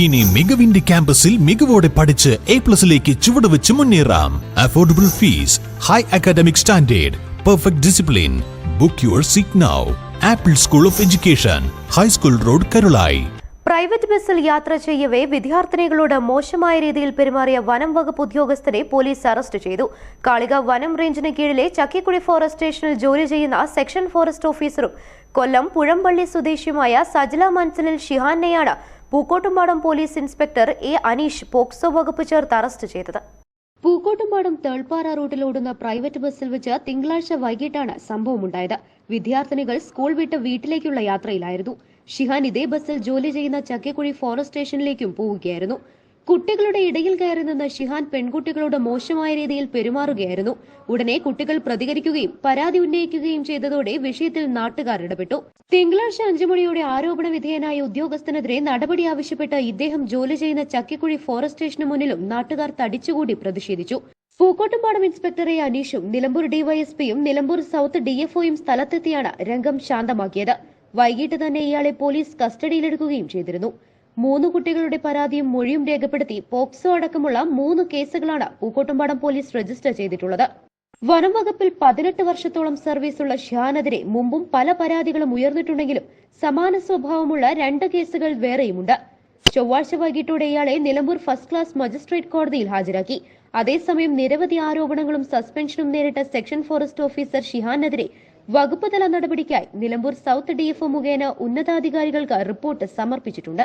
ഇനി മികവിന്റെ ക്യാമ്പസിൽ മികവോടെ പഠിച്ച് എ പ്ലസിലേക്ക് ചുവടുവെച്ച് മുന്നേറാം. Affordable fees high academic standard perfect discipline book your seat now Apple school of education high school road Karulayi private ബസ്സിൽ യാത്ര ചെയ്യവേ വിദ്യാർത്ഥിനികളോട് മോശമായ രീതിയിൽ പെരുമാറിയ വനം വകുപ്പ് ഉദ്യോഗസ്ഥരെ പോലീസ് അറസ്റ്റ് ചെയ്തു. കാളിക വനം റേഞ്ചിന് കീഴിലെ ചക്കിക്കുടി ഫോറസ്റ്റ് സ്റ്റേഷനിൽ ജോലി ചെയ്യുന്ന സെക്ഷൻ ഫോറസ്റ്റ് ഓഫീസറും കൊല്ലം പുഴമ്പള്ളി സ്വദേശിയുമായ സജല മൻസലിൽ ഷിഹാനെയാണ് Pookkottumpadam police inspector A Aneesh POCSO വകുപ്പ് ചേർത്ത് അറസ്റ്റ് ചെയ്തത്. പൂക്കോട്ടുംപാടം തേൾപ്പാറ റൂട്ടിലോടുന്ന പ്രൈവറ്റ് ബസ്സിൽ വെച്ച് തിങ്കളാഴ്ച വൈകിട്ടാണ് സംഭവമുണ്ടായത്. വിദ്യാർത്ഥിനികൾ സ്കൂൾ വിട്ട് വീട്ടിലേക്കുള്ള യാത്രയിലായിരുന്നു. ഷിഹാൻ ഇതേ ബസ്സിൽ ജോലി ചെയ്യുന്ന ചക്കിക്കുഴി ഫോറസ്റ്റ് സ്റ്റേഷനിലേക്കും പോവുകയായിരുന്നു. കുട്ടികളുടെ ഇടയിൽ കയറി നിന്ന് ഷിഹാൻ പെൺകുട്ടികളോട് മോശമായ രീതിയിൽ പെരുമാറുകയായിരുന്നു. ഉടനെ കുട്ടികൾ പ്രതികരിക്കുകയും പരാതി ഉന്നയിക്കുകയും ചെയ്തതോടെ വിഷയത്തിൽ നാട്ടുകാർ ഇടപെട്ടു. തിങ്കളാഴ്ച അഞ്ചു മണിയോടെ ആരോപണ വിധേയനായ ഉദ്യോഗസ്ഥനെതിരെ നടപടി ആവശ്യപ്പെട്ട് ഇദ്ദേഹം ജോലി ചെയ്യുന്ന ചക്കിക്കുഴി ഫോറസ്റ്റ് സ്റ്റേഷന് മുന്നിലും നാട്ടുകാർ തടിച്ചുകൂടി പ്രതിഷേധിച്ചു. പൂക്കോട്ടുംപാടം ഇൻസ്പെക്ടറെ അനീഷും നിലമ്പൂർ ഡിവൈഎസ്പിയും നിലമ്പൂർ സൗത്ത് ഡിഎഫ്ഒയും സ്ഥലത്തെത്തിയാണ് രംഗം ശാന്തമാക്കിയത്. വൈകിട്ട് തന്നെ ഇയാളെ പോലീസ് കസ്റ്റഡിയിലെടുക്കുകയും ചെയ്തിരുന്നു. മൂന്ന് കുട്ടികളുടെ പരാതിയും മൊഴിയും രേഖപ്പെടുത്തി പോക്സോ അടക്കമുള്ള മൂന്ന് കേസുകളാണ് പൂക്കോട്ടുംപാടം പോലീസ് രജിസ്റ്റർ ചെയ്തിട്ടുള്ളത്. വനം വകുപ്പിൽ പതിനെട്ട് വർഷത്തോളം സർവീസുള്ള ഷാനെതിരെ മുമ്പും പല പരാതികളും ഉയർന്നിട്ടുണ്ടെങ്കിലും സമാന സ്വഭാവമുള്ള രണ്ട് കേസുകൾ വേറെയുമുണ്ട്. ചൊവ്വാഴ്ച വൈകിട്ടോടെ ഇയാളെ നിലമ്പൂർ ഫസ്റ്റ് ക്ലാസ് മജിസ്ട്രേറ്റ് കോടതിയിൽ ഹാജരാക്കി. അതേസമയം നിരവധി ആരോപണങ്ങളും സസ്പെൻഷനും നേരിട്ട സെക്ഷൻ ഫോറസ്റ്റ് ഓഫീസർ ഷിഹാനെതിരെ വകുപ്പ് തല നടപടിക്കായി നിലമ്പൂർ സൌത്ത് ഡിഎഫ്ഒ മുഖേന ഉന്നതാധികാരികൾക്ക് റിപ്പോർട്ട് സമർപ്പിച്ചിട്ടുണ്ട്.